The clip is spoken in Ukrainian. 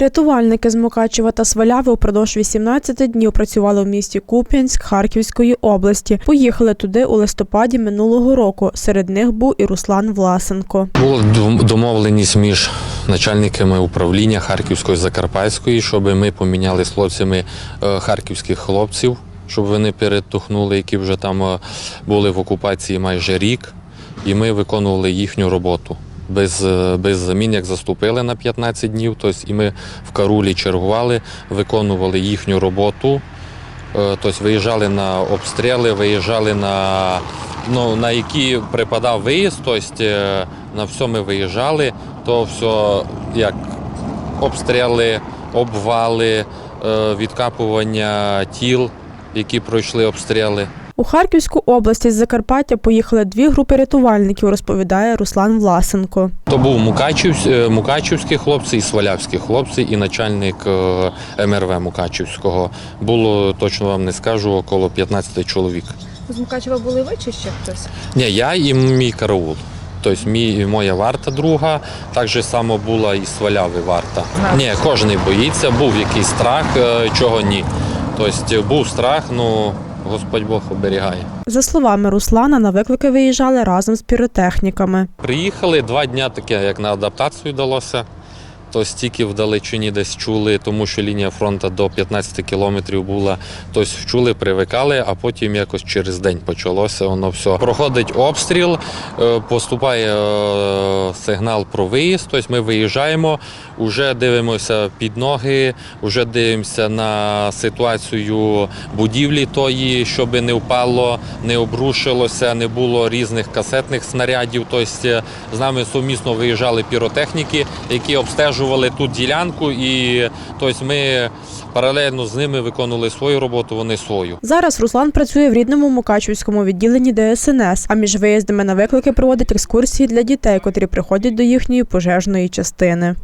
Рятувальники з Мукачева та Сваляви упродовж 18 днів працювали в місті Куп'янськ Харківської області. Поїхали туди у листопаді минулого року. Серед них був і Руслан Власенко. Була домовленість між начальниками управління Харківської Закарпатської, щоб ми поміняли з хлопцями е, харківських хлопців, щоб вони перетухнули, які вже там е, були в окупації майже рік, і ми виконували їхню роботу. Без, е, без замін, як заступили на 15 днів, тобто і ми в Карулі чергували, виконували їхню роботу. Е, Тобто виїжджали на обстріли, виїжджали на, ну, на які припадав виїзд, тобто е, на все ми виїжджали, то все як обстріли, обвали, відкапування тіл, які пройшли обстріли. У Харківську область із Закарпаття поїхали дві групи рятувальників, розповідає Руслан Власенко. То був Мукачів, е, Мукачівські хлопці і Свалявські хлопці, і начальник е, МРВ Мукачівського. Було точно вам не скажу, около 15 чоловік. З Мукачева були ви чи ще хтось? Ні, я і мій караул. Тобто мій, моя варта друга, так же само була і сваляви варта. Ні, кожен боїться, був якийсь страх, е, чого ні. Тобто був страх, ну Господь Бог оберігає. За словами Руслана, на виклики виїжджали разом з піротехніками. Приїхали два дні таке, як на адаптацію далося. То стільки вдалечині десь чули, тому що лінія фронту до 15 кілометрів була. Тобто чули, привикали, а потім якось через день почалося воно все. Проходить обстріл, е, поступає е, сигнал про виїзд. Тобто ми виїжджаємо, вже дивимося під ноги, вже дивимося на ситуацію будівлі тої, щоб не впало, не обрушилося, не було різних касетних снарядів. Тобто з нами сумісно виїжджали піротехніки, які обстежували тут ділянку, і тобто ми паралельно з ними виконували свою роботу, вони свою. Зараз Руслан працює в рідному Мукачівському відділенні ДСНС, а між виїздами на виклики проводить екскурсії для дітей, котрі приходять до їхньої пожежної частини.